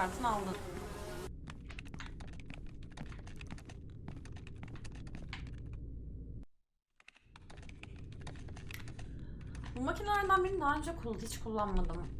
kartını aldın. Bu makinelerden birini daha önce hiç kullanmadım.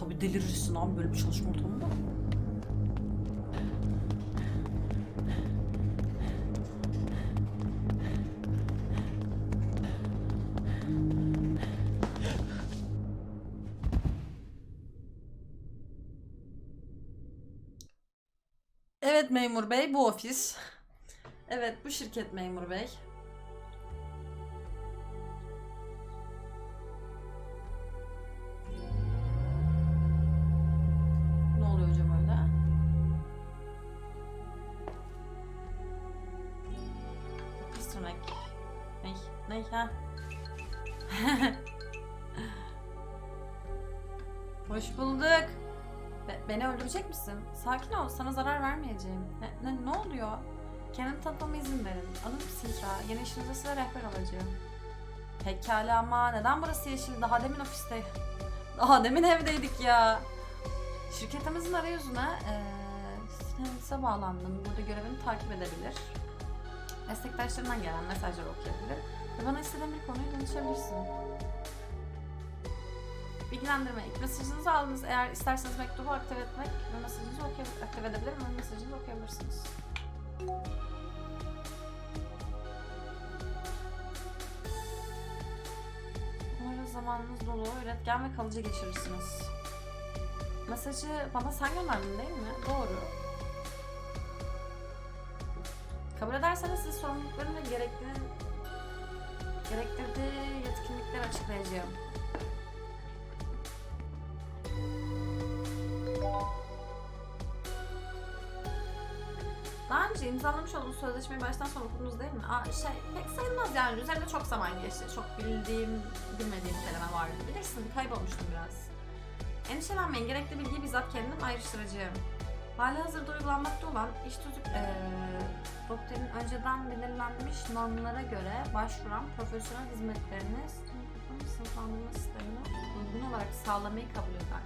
Tabii delirirsin abi böyle bir çalışma ortamında. Evet memur bey bu ofis. Evet bu şirket memur bey. Hoş bulduk. Be- beni öldürecek misin? Sakin ol, sana zarar vermeyeceğim. Ne, ne, ne oluyor? Kendimi tanıtmama izin verin. Adım Sintra, yeni işinize size rehber olacağım. Pekala ama neden burası yeşil? Daha demin ofiste. Daha demin evdeydik ya. Şirketimizin arayüzüne eee size bağlandım. Burada görevini takip edebilir. Meslektaşlarından gelen mesajları okuyabilir. Ve bana istediğin bir konuyu danışabilirsin. Bilgilendirme. İlk mesajınızı aldınız. Eğer isterseniz mektubu aktive etmek ve mesajınızı aktive edebilirim ve mesajınızı okuyabilirsiniz. Umarım zamanınız dolu, üretken ve kalıcı geçirirsiniz. Mesajı bana sen gönderdin değil mi? Doğru. Kabul ederseniz size sorumlulukların ve gerektiğini gerektirdiği yetkinlikleri açıklayacağım. Daha önce imzalamış olduğunuz sözleşmeyi baştan sona okudunuz değil mi? Aa, şey pek sayılmaz yani. Üzerinde çok zaman geçti. Çok bildiğim, bilmediğim kelime vardı. Bilirsin kaybolmuştum biraz. Endişelenmeyin. Gerekli bilgiyi bizzat kendim ayrıştıracağım. Hali hazırda uygulanmakta olan iş tüzük eee doktorun önceden belirlenmiş normlara göre başvuran profesyonel hizmetlerini sınıflandırma sistemine uygun olarak sağlamayı kabul eder.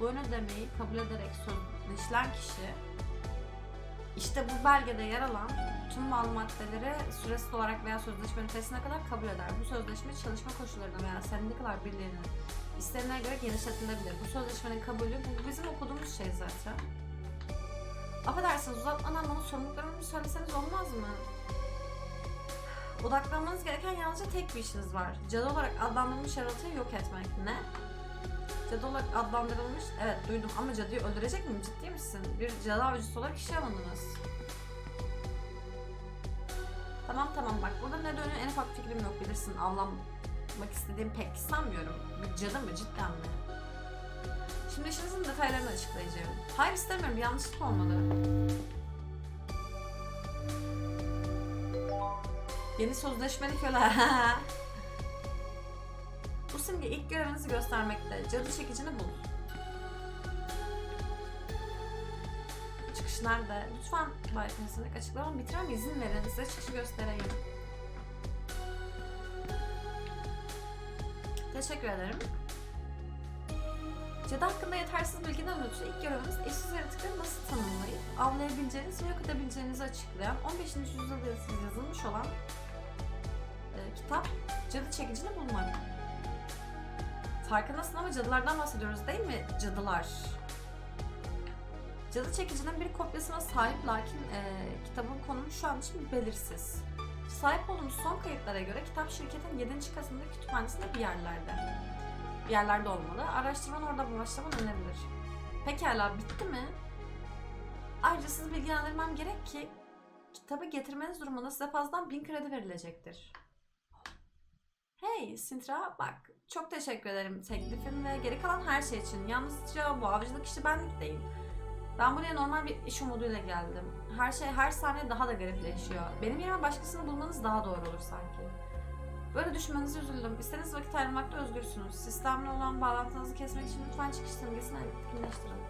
Bu ön ödemeyi kabul ederek sözleşilen kişi işte bu belgede yer alan tüm mal maddeleri süresiz olarak veya sözleşmenin ötesine kadar kabul eder. Bu sözleşme çalışma koşullarına veya sendikalar birliğinin isteğine göre genişletilebilir. Bu sözleşmenin kabulü bu bizim okuduğumuz şey zaten. Affedersiniz uzatmadan bana sorumluluklarımı söyleseniz olmaz mı? Odaklanmanız gereken yalnızca tek bir işiniz var. Cadı olarak adlandırılmış yaratığı yok etmek. Ne? Cadı olarak adlandırılmış, evet duydum ama cadıyı öldürecek miyim? Ciddi misin? Bir cadı avcısı olarak işe alındınız. Tamam tamam bak burada ne dönüyor en ufak fikrim yok bilirsin avlanmak istediğim pek sanmıyorum. Bir cadı mı cidden mi? Şimdi işinizin detaylarını açıklayacağım. Hayır istemiyorum yanlışlık olmadı. Yeni sözleşmeli köle. Bu simge ilk görevinizi göstermekte. Cadı çekicini bul. Çıkış nerede? Lütfen Bay Temizlik açıklamamı bitirem izin verin. Size çıkışı göstereyim. Teşekkür ederim. Cadı hakkında yetersiz bilgiden ötürü ilk görevimiz eşsiz yaratıkları nasıl tanımlayıp avlayabileceğiniz ve yok edebileceğinizi açıklayan 15. yüzyılda yazılmış olan e, kitap Cadı Çekicini bulmak. Farkındasın ama cadılardan bahsediyoruz değil mi cadılar? Cadı çekicinin bir kopyasına sahip lakin e, kitabın konumu şu an için belirsiz. Sahip olduğumuz son kayıtlara göre kitap şirketin 7. kasımda kütüphanesinde bir yerlerde. Yerlerde olmalı. Araştırmanı orada başlaman önebilir. Pekala bitti mi? Ayrıca sizi bilgilendirmem gerek ki kitabı getirmeniz durumunda size fazladan 1000 kredi verilecektir. Hey Sintra bak çok teşekkür ederim teklifin ve geri kalan her şey için. Yalnızca bu avcılık işi benlik değil. Ben buraya normal bir iş umuduyla geldim. Her şey her saniye daha da garipleşiyor. Benim yerime başkasını bulmanız daha doğru olur sanki. Böyle düşünmenize üzüldüm. İstediğiniz vakit ayırmakta özgürsünüz. Sistemle olan bağlantınızı kesmek için lütfen çıkış simgesini etkinleştirin.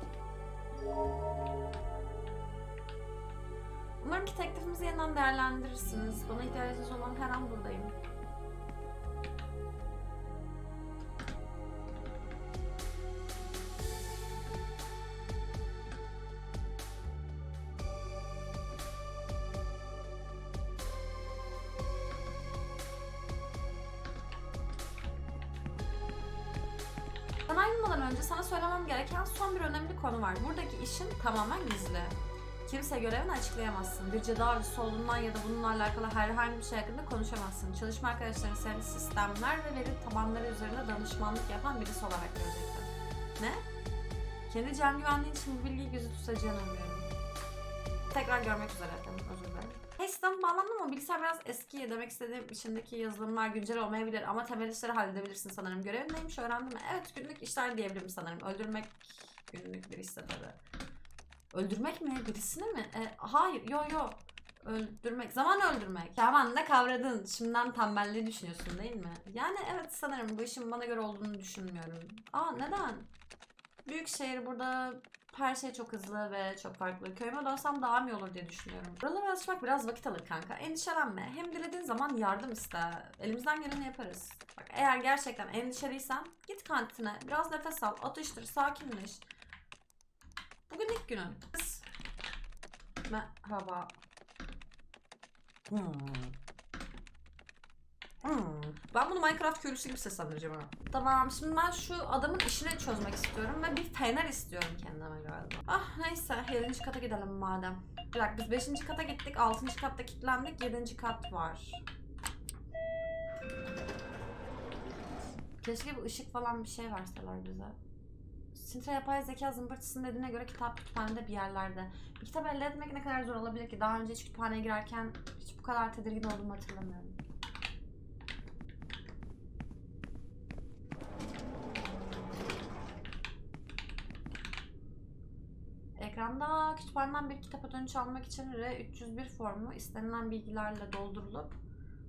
Umarım ki teklifimizi yeniden değerlendirirsiniz. Bana ihtiyacınız olan her an buradayım. Açıklayamazsın. Bir cadı avcısı olduğundan ya da bununla alakalı herhangi bir şey hakkında konuşamazsın. Çalışma arkadaşların seni sistemler ve veri tabanları üzerine danışmanlık yapan birisi olarak görecekler. Ne? Kendi can güvenliğin için bu bilgiyi gizli tutacağını umuyorum. Tekrar görmek üzere efendim. Özür dilerim. Hey sistem bağlandı ama bilgisayar biraz eski. Demek istediğim içindeki yazılımlar güncel olmayabilir ama temel işleri halledebilirsin sanırım. Görevin neymiş öğrendin mi? Evet günlük işler diyebilirim sanırım. Öldürmek günlük bir işse tabii. Öldürmek mi? Birisini mi? E, hayır, yo yo. Öldürmek. Zaman öldürmek. Tamam ne kavradın. Şimdiden tembelliği düşünüyorsun değil mi? Yani evet sanırım bu işin bana göre olduğunu düşünmüyorum. Aa neden? Büyük şehir burada her şey çok hızlı ve çok farklı. Köyüme dönsem daha mı olur diye düşünüyorum. Buralara alışmak biraz vakit alır kanka. Endişelenme. Hem dilediğin zaman yardım iste. Elimizden geleni yaparız. Bak eğer gerçekten endişeliysen git kantine. Biraz nefes al. Atıştır. Sakinleş. Bugün ilk günün. Kız. Merhaba. Hmm. Hmm. Ben bunu Minecraft köylüsü gibi seslendireceğim ha. Tamam şimdi ben şu adamın işini çözmek istiyorum ve bir fener istiyorum kendime galiba. Ah neyse 7. kata gidelim madem. Bir dakika biz 5. kata gittik 6. katta kilitlendik 7. kat var. Keşke bir ışık falan bir şey verseler bize. Sintra yapay zeka zımbırtısının dediğine göre kitap kütüphanede bir yerlerde. Bir kitap elde etmek ne kadar zor olabilir ki? Daha önce hiç kütüphaneye girerken hiç bu kadar tedirgin olduğumu hatırlamıyorum. Ekranda kütüphaneden bir kitap ödünç almak için R301 formu istenilen bilgilerle doldurulup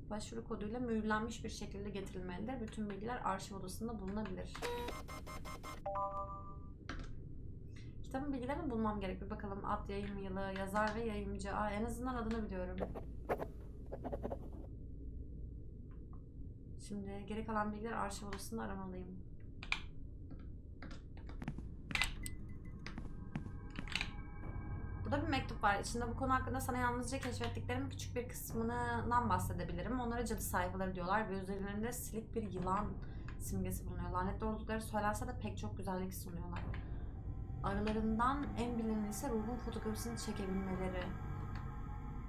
başvuru koduyla mühürlenmiş bir şekilde getirilmelidir. Bütün bilgiler arşiv odasında bulunabilir. Kitabın bilgilerini bulmam gerek. Bir bakalım ad yayım yılı, yazar ve yayımcı. Aa, en azından adını biliyorum. Şimdi geri kalan bilgiler arşiv odasında aramalıyım. Burada bir mektup var. İçinde bu konu hakkında sana yalnızca keşfettiklerimin küçük bir kısmından bahsedebilirim. Onlara cadı sayfaları diyorlar ve üzerlerinde silik bir yılan simgesi bulunuyor. Lanetli oldukları söylense de pek çok güzellik sunuyorlar. Aralarından en bilineni ise ruhun fotokopisini çekebilmeleri.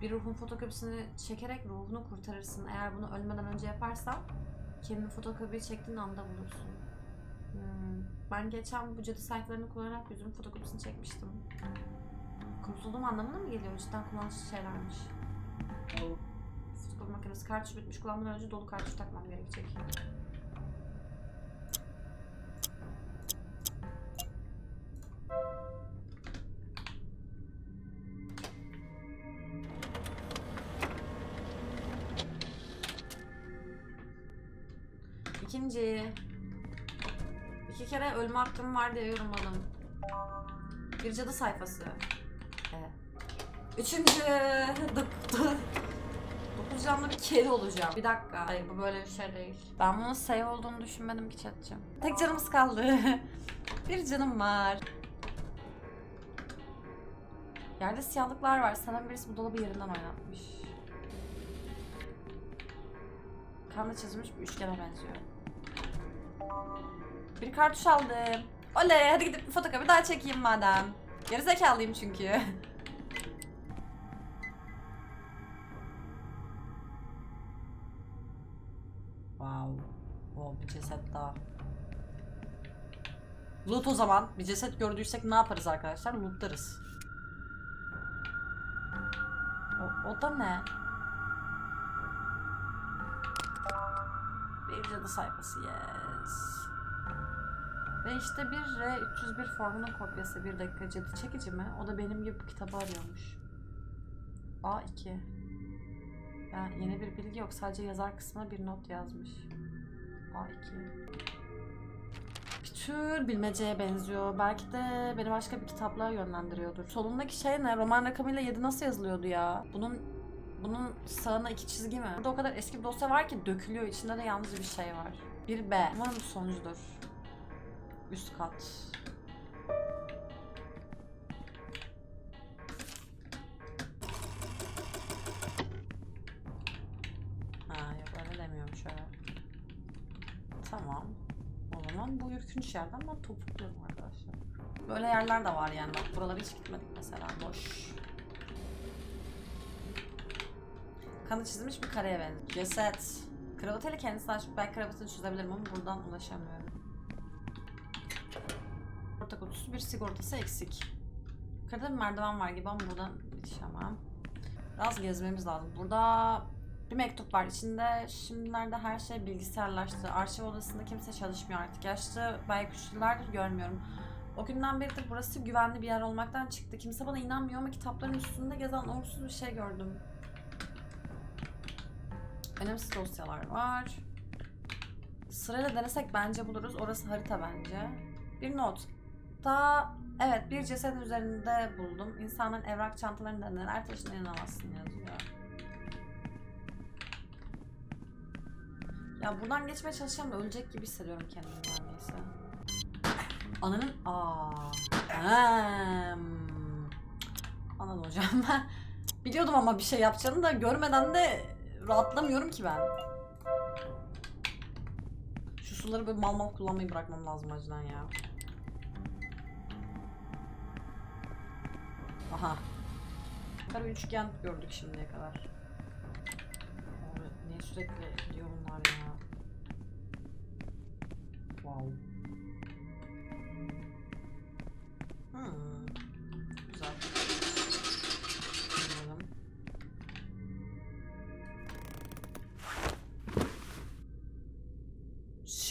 Bir ruhun fotokopisini çekerek ruhunu kurtarırsın. Eğer bunu ölmeden önce yaparsan kendi fotokopiyi çektiğin anda bulursun. Hmm. Ben geçen bu cadı sayfalarını kullanarak yüzümün fotokopisini çekmiştim. Kurtulduğum anlamına mı geliyor? Cidden kullanışlı şeylermiş. Fotokopi makinesi kartuş bitmiş. Kullanmadan önce dolu kartuş takmam gerekecek. İkinci. İki kere ölme hakkım var diye yorumladım. Bir cadı sayfası. Evet. Üçüncü. Dokuz canlı bir kedi olacağım. Bir dakika. Hayır bu böyle bir şey değil. Ben bunun save olduğunu düşünmedim ki chat'cim. Tek canımız kaldı. bir canım var. Yerde siyahlıklar var. Sanırım birisi bu dolabı yerinden oynatmış. Kanla çizilmiş bir üçgene benziyor. Bir kartuş aldım. Oley hadi gidip bir fotokopi daha çekeyim madem. Gerizekalıyım çünkü. wow. Wow bir ceset daha. Loot o zaman. Bir ceset gördüysek ne yaparız arkadaşlar? Lootlarız. O, o da ne? Bir cadı sayfası yes. Ve işte bir R301 formunun kopyası bir dakika cadı çekici mi? O da benim gibi bu kitabı arıyormuş. A2. Ya yeni bir bilgi yok. Sadece yazar kısmına bir not yazmış. A2. Bir tür bilmeceye benziyor. Belki de beni başka bir kitaplığa yönlendiriyordur. Solundaki şey ne? Roman rakamıyla 7 nasıl yazılıyordu ya? Bunun bunun sağına iki çizgi mi? Burada o kadar eski bir dosya var ki dökülüyor. İçinde de yalnız bir şey var. Bir B. Umarım bu sonuncudur. Üst kat. Ha yok öyle demiyormuş öyle. Tamam. O zaman bu ürkünç yerden ben topukluyorum arkadaşlar. Böyle yerler de var yani. Bak buralara hiç gitmedik mesela. Boş. Kanı çizilmiş bir kareye benziyor. Ceset. Kravatıyla kendisi açıp ben kravatını çizebilirim ama buradan ulaşamıyorum. Sigorta kutusu bir sigortası eksik. Yukarıda bir merdiven var gibi ama buradan yetişemem. Biraz gezmemiz lazım. Burada bir mektup var. İçinde şimdilerde her şey bilgisayarlaştı. Arşiv odasında kimse çalışmıyor artık. Yaşlı yıllardır görmüyorum. O günden beridir burası güvenli bir yer olmaktan çıktı. Kimse bana inanmıyor ama kitapların üstünde gezen uğursuz bir şey gördüm. Önemsiz dosyalar var. Sırayla denesek bence buluruz. Orası harita bence. Bir not. Ta evet bir cesedin üzerinde buldum. İnsanların evrak çantalarında neler taşına inanamazsın yazıyor. Ya buradan geçmeye çalışacağım da ölecek gibi hissediyorum kendimi neredeyse. Ananın aa. Hem. Anladım hocam ben. Biliyordum ama bir şey yapacağını da görmeden de rahatlamıyorum ki ben. Şu suları böyle mal mal kullanmayı bırakmam lazım acilen ya. Aha. Kara üçgen gördük şimdiye kadar. Niye sürekli gidiyor bunlar ya? Wow. Hmm.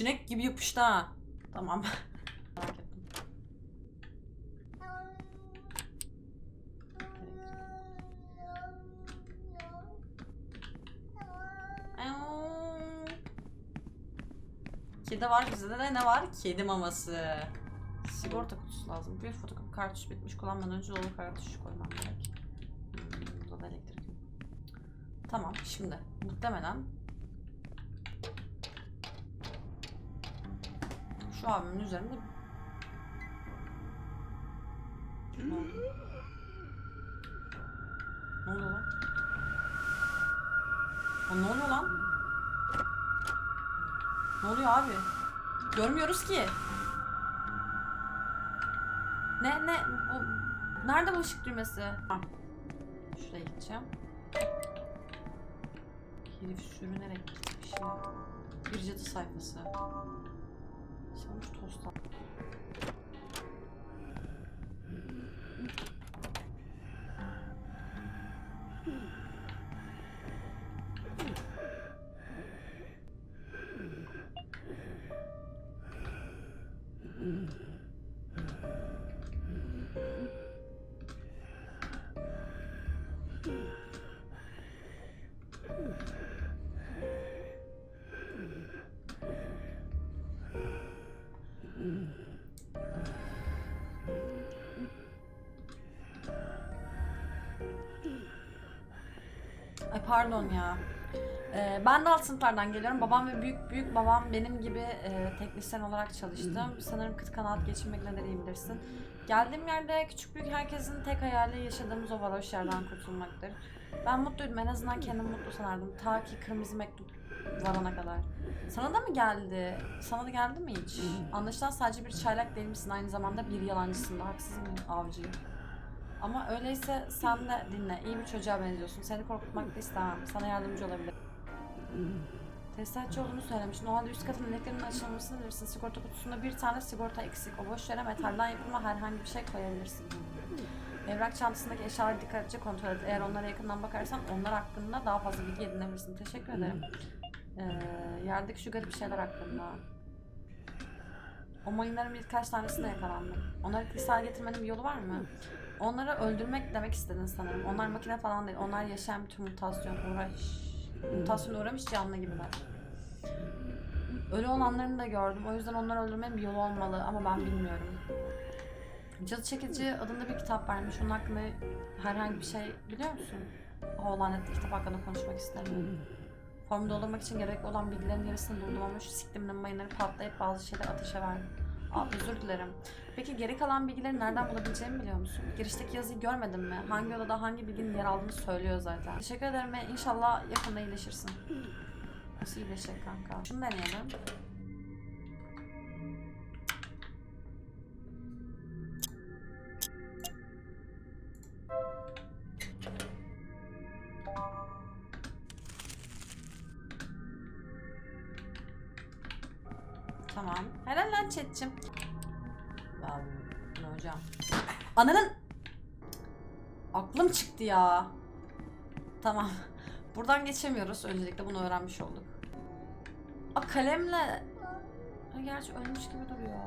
Sinek gibi yapıştı ha. Tamam. Merak ettim. Kedi var bizde de ne var? Kedi maması. Sigorta kutusu lazım. Bir fotokopi kartuş bitmiş. Kullanmadan önce dolu kartuş koymam gerek. Hmm, burada da elektrik. Tamam şimdi muhtemelen şu abimin üzerinde ne oldu? Ne oluyor lan? Lan ne oluyor lan? Ne oluyor abi? Görmüyoruz ki. Ne ne bu nerede bu ışık düğmesi? Şuraya gideceğim. Herif sürünerek gitmiş ya. Bir cadı sayfası. все, ну что устал. Pardon ya. Ee, ben de alt sınıflardan geliyorum. Babam ve büyük büyük babam benim gibi e, teknisyen olarak çalıştım. Sanırım kıt kanaat geçinmek ne iyi bilirsin. Geldiğim yerde küçük büyük herkesin tek hayali yaşadığımız o varoş yerden kurtulmaktır. Ben mutluydum. En azından kendimi mutlu sanardım. Ta ki kırmızı mektup varana kadar. Sana da mı geldi? Sana da geldi mi hiç? Anlaşılan sadece bir çaylak değil misin? Aynı zamanda bir yalancısın da. Haksız mıyım avcı? Ama öyleyse sen de dinle. İyi bir çocuğa benziyorsun. Seni korkutmak da istemem. Sana yardımcı olabilirim. Tesisatçı olduğunu söylemiştin. O üst katın eleklerinin açılmasını bilirsin. Sigorta kutusunda bir tane sigorta eksik. O boş yere metalden yapılma herhangi bir şey koyabilirsin. Evrak çantasındaki eşyaları dikkatlice kontrol et. Eğer onlara yakından bakarsan onlar hakkında daha fazla bilgi edinebilirsin. Teşekkür ederim. Ee, yerdeki şu garip şeyler hakkında. O mayınların birkaç tanesine yakalandım. Onları hale getirmenin bir yolu var mı? Onları öldürmek demek istedin sanırım. Onlar makine falan değil. Onlar yaşayan bir tür mutasyon uğraş... Mutasyona uğramış canlı gibiler. Ölü olanlarını da gördüm. O yüzden onları öldürmenin bir yolu olmalı ama ben bilmiyorum. Cadı Çekici adında bir kitap varmış. Onun hakkında herhangi bir şey biliyor musun? O lanetli kitap hakkında konuşmak istemiyorum. Formu doldurmak için gerekli olan bilgilerin yarısını şu siktimle mayınları patlayıp bazı şeyler ateşe verdim. Aa, özür dilerim. Peki geri kalan bilgileri nereden bulabileceğimi biliyor musun? Girişteki yazıyı görmedin mi? Hangi odada hangi bilginin yer aldığını söylüyor zaten. Teşekkür ederim ve inşallah yakında iyileşirsin. Nasıl iyileşecek kanka? Şunu deneyelim. Ya. Tamam. Buradan geçemiyoruz. Öncelikle bunu öğrenmiş olduk. A kalemle... Gerçi ölmüş gibi duruyor.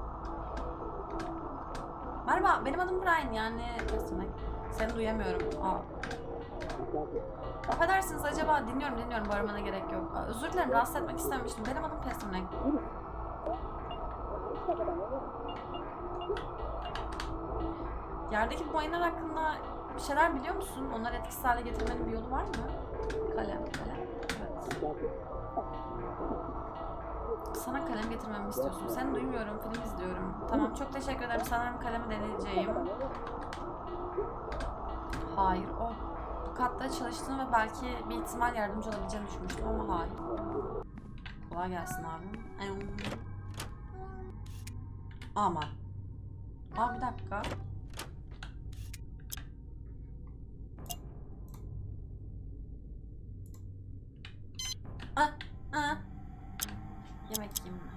Merhaba, benim adım Brian yani kesmek. Seni duyamıyorum. Aa. Affedersiniz acaba dinliyorum dinliyorum bağırmana gerek yok. Aa, özür dilerim rahatsız etmek istememiştim. Benim adım Pestimnek. Yerdeki bu hakkında bir şeyler biliyor musun? Onları etkisiz hale getirmenin bir yolu var mı? Kalem, kalem. Evet. Sana kalem getirmemi istiyorsun. Seni duymuyorum, film izliyorum. Tamam, çok teşekkür ederim. Sanırım kalemi deneyeceğim. Hayır, o. Bu katta çalıştığını ve belki bir ihtimal yardımcı olabileceğini düşünmüştüm ama hayır. Kolay gelsin abi. Aman. Aa bir dakika. Ah, ah. Yemek yiyeyim mi?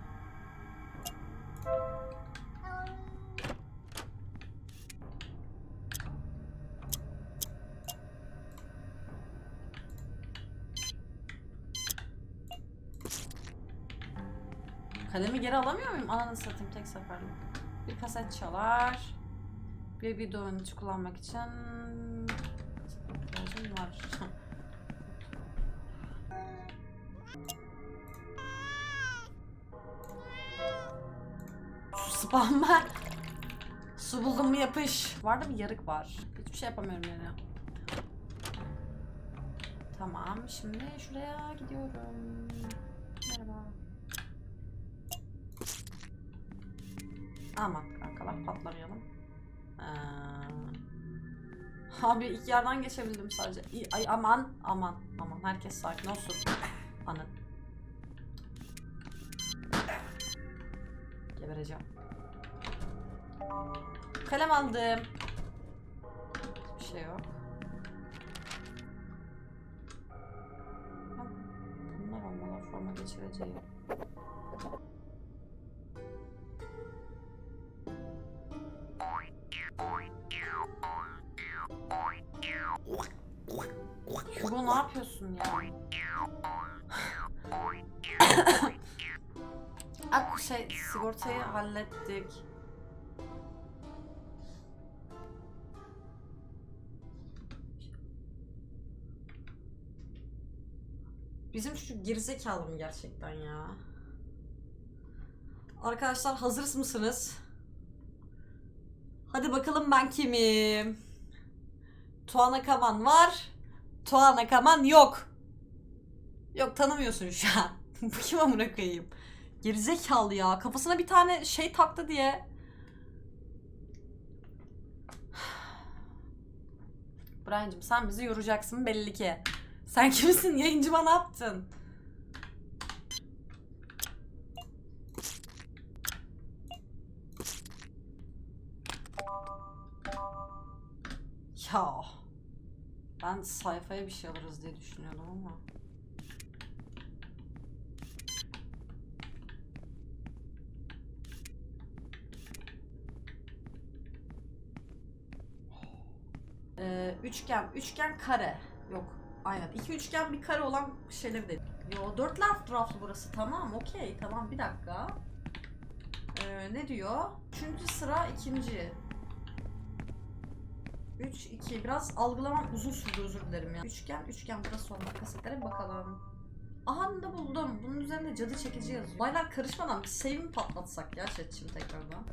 Kalemi geri alamıyor muyum? Ananı satayım tek seferlik. Bir kaset çalar. Bir video oyunu kullanmak için ihtiyacım var. Şu spamlar. Su buldum mu yapış. Var da bir yarık var. Hiçbir şey yapamıyorum yani. Tamam şimdi şuraya gidiyorum. Merhaba. Aman kankalar patlamayalım. Ee... Abi iki yerden geçebildim sadece. Ay aman aman aman herkes sakin olsun. Anı. Gebereceğim. Kalem aldım. Hiçbir şey yok. Bunlar olmalı forma geçireceğim. Hugo ne yapıyorsun ya? Ak şey sigortayı hallettik. Bizim çocuk gerizekalı mı gerçekten ya? Arkadaşlar hazır mısınız? Hadi bakalım ben kimim? Tuana Kaman var. Tuana Kaman yok. Yok tanımıyorsun şu an. Bu kim amına koyayım? Gerizekalı ya. Kafasına bir tane şey taktı diye. Brian'cığım sen bizi yoracaksın belli ki. Sen kimsin? Yayıncıma ne yaptın? Ya. Ben sayfaya bir şey alırız diye düşünüyordum ama. Ee, üçgen, üçgen kare. Yok. Aynen. İki üçgen bir kare olan şeyleri de. Yo dört raf raflı burası tamam okey tamam bir dakika. Ee, ne diyor? Üçüncü sıra ikinci. 3, 2. Biraz algılamam uzun sürdü özür dilerim ya. Üçgen, üçgen burası olmak kasetlere bakalım. Aha da buldum. Bunun üzerinde cadı çekici yazıyor. Olaylar karışmadan bir save mi patlatsak ya chatçim tekrardan.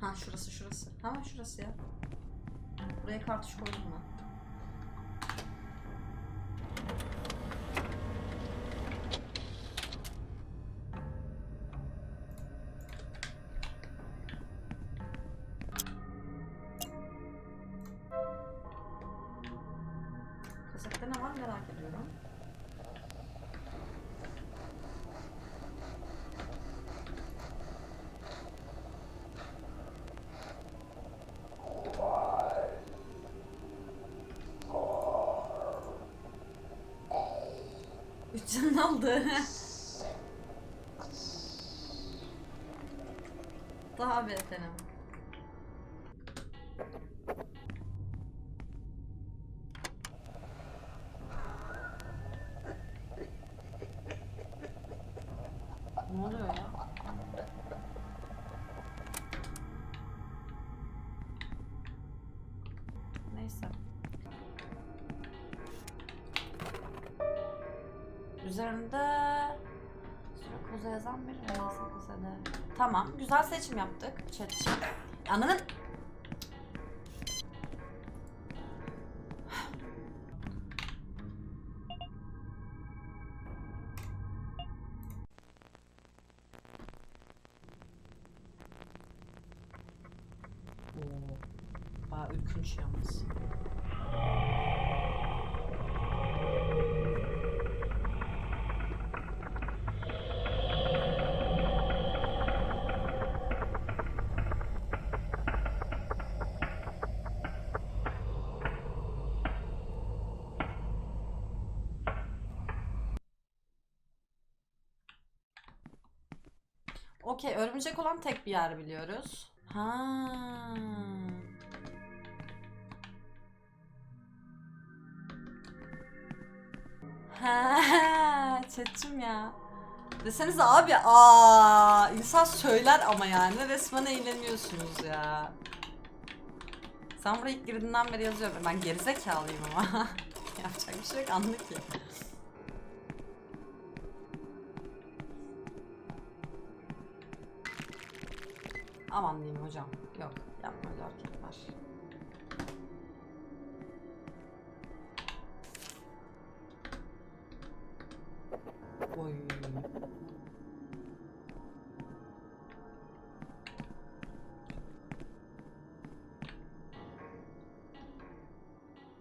Ha şurası şurası. Hemen şurası ya. Buraya kartuş koydum ben. Üç can aldı. Daha bir Anladın? Oo. Bayağı ürkünç yalnız. Okey, örümcek olan tek bir yer biliyoruz. Ha. Ha, çeçim ya. Desenize abi, aa, insan söyler ama yani resmen eğleniyorsunuz ya. Sen buraya ilk girdiğinden beri yazıyorum. Ben gerizekalıyım ama. Yapacak bir şey yok anlık ya. Aman diyeyim hocam. Yok yapma öyle hareketler. Oy.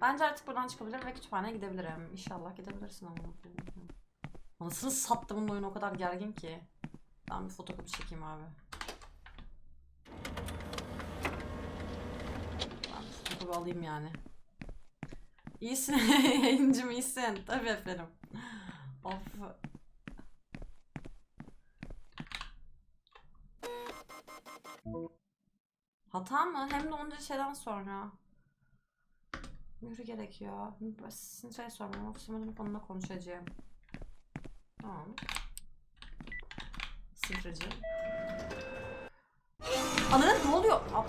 Bence artık buradan çıkabilir ve kütüphaneye gidebilirim. İnşallah gidebilirsin ama. Anasını sattımın oyun o kadar gergin ki. Ben bir fotokopi çekeyim abi. Fotokopi alayım yani. İyisin yayıncım iyisin. Tabii efendim. Of. Hata mı? Hem de onca şeyden sonra. Mührü gerekiyor. Sizin şey sormam. Ofisime dönüp onunla konuşacağım. Tamam. Sintreci. Ananın ne oluyor? Aa,